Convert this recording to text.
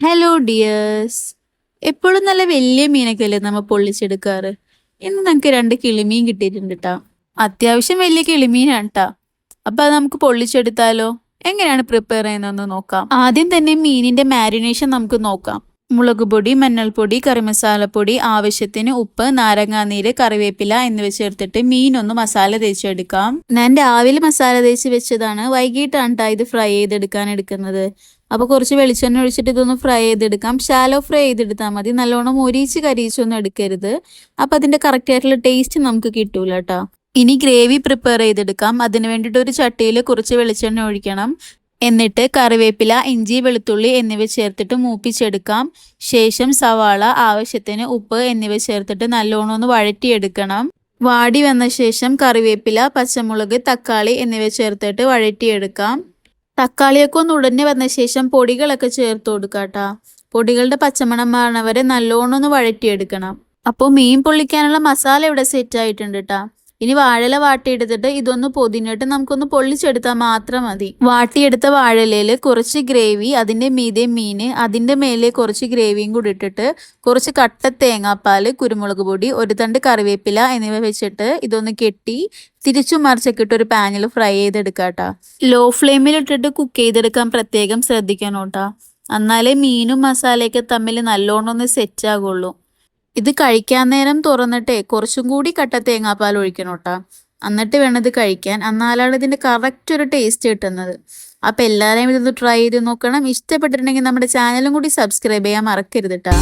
Hello dears എപ്പോഴും നല്ല വലിയ മീനൊക്കെ അല്ലേ നമ്മൾ പൊള്ളിച്ചെടുക്കാറ്? ഇന്ന് നമുക്ക് രണ്ട് കിളിമീൻ കിട്ടിയിട്ടുണ്ട് കേട്ടോ അത്യാവശ്യം വലിയ കിളിമീനാണ് കേട്ടോ അപ്പൊ അത് നമുക്ക് പൊള്ളിച്ചെടുത്താലോ? എങ്ങനെയാണ് പ്രിപ്പയർ ചെയ്യുന്നതെന്ന് നോക്കാം. ആദ്യം തന്നെ മീനിന്റെ മാരിനേഷൻ നമുക്ക് നോക്കാം. മുളക് പൊടി മഞ്ഞൾപ്പൊടി കറിമസാലപ്പൊടി ആവശ്യത്തിന് ഉപ്പ് നാരങ്ങാനീര് കറിവേപ്പില എന്നിവ ചേർത്തിട്ട് മീനൊന്ന് മസാല തേച്ചെടുക്കാം. ഞാൻ രാവിലെ മസാല തേച്ച് വെച്ചതാണ്. വൈകിട്ടാണ് ട്ടാ ഇത് ഫ്രൈ ചെയ്തെടുക്കാൻ എടുക്കുന്നത്. അപ്പൊ കുറച്ച് വെളിച്ചെണ്ണ ഒഴിച്ചിട്ട് ഇതൊന്ന് ഫ്രൈ ചെയ്തെടുക്കാം. ഷാലോ ഫ്രൈ ചെയ്തെടുത്താൽ മതി. നല്ലോണം ഒരിച്ച് കരിയിച്ചൊന്നും എടുക്കരുത്. അപ്പൊ അതിന്റെ കറക്റ്റ് ആയിട്ടുള്ള ടേസ്റ്റ് നമുക്ക് കിട്ടൂല കേട്ടോ ഇനി ഗ്രേവി പ്രിപ്പയർ ചെയ്തെടുക്കാം. അതിന് വേണ്ടിയിട്ട് ഒരു ചട്ടിയിൽ കുറച്ച് വെളിച്ചെണ്ണ ഒഴിക്കണം. എന്നിട്ട് കറിവേപ്പില ഇഞ്ചി വെളുത്തുള്ളി എന്നിവ ചേർത്തിട്ട് മൂപ്പിച്ചെടുക്കാം. ശേഷം സവാള ആവശ്യത്തിന് ഉപ്പ് എന്നിവ ചേർത്തിട്ട് നല്ലോണം ഒന്ന് വഴറ്റിയെടുക്കണം. വാടി വന്ന ശേഷം കറിവേപ്പില പച്ചമുളക് തക്കാളി എന്നിവ ചേർത്തിട്ട് വഴറ്റിയെടുക്കാം. തക്കാളിയൊക്കെ ഒന്ന് ഉടനെ വന്ന ശേഷം പൊടികളൊക്കെ ചേർത്ത് കൊടുക്കാട്ടാ പൊടികളുടെ പച്ചമണം മാറണവരെ നല്ലോണം ഒന്ന് വഴറ്റിയെടുക്കണം. അപ്പോൾ മീൻ പൊള്ളിക്കാനുള്ള മസാല ഇവിടെ സെറ്റ് ആയിട്ടുണ്ട് കേട്ടാ. ഇനി വാഴല വാട്ടിയെടുത്തിട്ട് ഇതൊന്ന് പൊതിഞ്ഞിട്ട് നമുക്കൊന്ന് പൊള്ളിച്ചെടുത്താൽ മാത്രം മതി. വാട്ടിയെടുത്ത വാഴലയിൽ കുറച്ച് ഗ്രേവി അതിന്റെ മീതെ മീൻ അതിന്റെ മേലെ കുറച്ച് ഗ്രേവിയും കൂടി ഇട്ടിട്ട് കുറച്ച് കട്ട തേങ്ങാപ്പാൽ കുരുമുളക് പൊടി ഒരു തണ്ട് കറിവേപ്പില എന്നിവ വെച്ചിട്ട് ഇതൊന്ന് കെട്ടി തിരിച്ചു മറിച്ചൊക്കെ ഇട്ട് ഒരു പാനിൽ ഫ്രൈ ചെയ്തെടുക്കാട്ടാ ലോ ഫ്ലെയിമിൽ ഇട്ടിട്ട് കുക്ക് ചെയ്തെടുക്കാൻ പ്രത്യേകം ശ്രദ്ധിക്കണം കേട്ടോ എന്നാലേ മീനും മസാലയൊക്കെ തമ്മിൽ നല്ലോണം ഒന്ന് സെറ്റ് ആകുള്ളൂ ഇത് കഴിക്കാൻ നേരം തുറന്നിട്ടേ കുറച്ചും കൂടി കട്ട തേങ്ങാപ്പാൽ ഒഴിക്കണം കേട്ടോ. എന്നിട്ട് വേണം ഇത് കഴിക്കാൻ. എന്നാലാണ് ഇതിന്റെ കറക്റ്റ് ഒരു ടേസ്റ്റ് കിട്ടുന്നത്. അപ്പം എല്ലാവരെയും ഇതൊന്ന് ട്രൈ ചെയ്ത് നോക്കണം. ഇഷ്ടപ്പെട്ടിട്ടുണ്ടെങ്കിൽ നമ്മുടെ ചാനലും കൂടി സബ്സ്ക്രൈബ് ചെയ്യാൻ മറക്കരുത് കേട്ടോ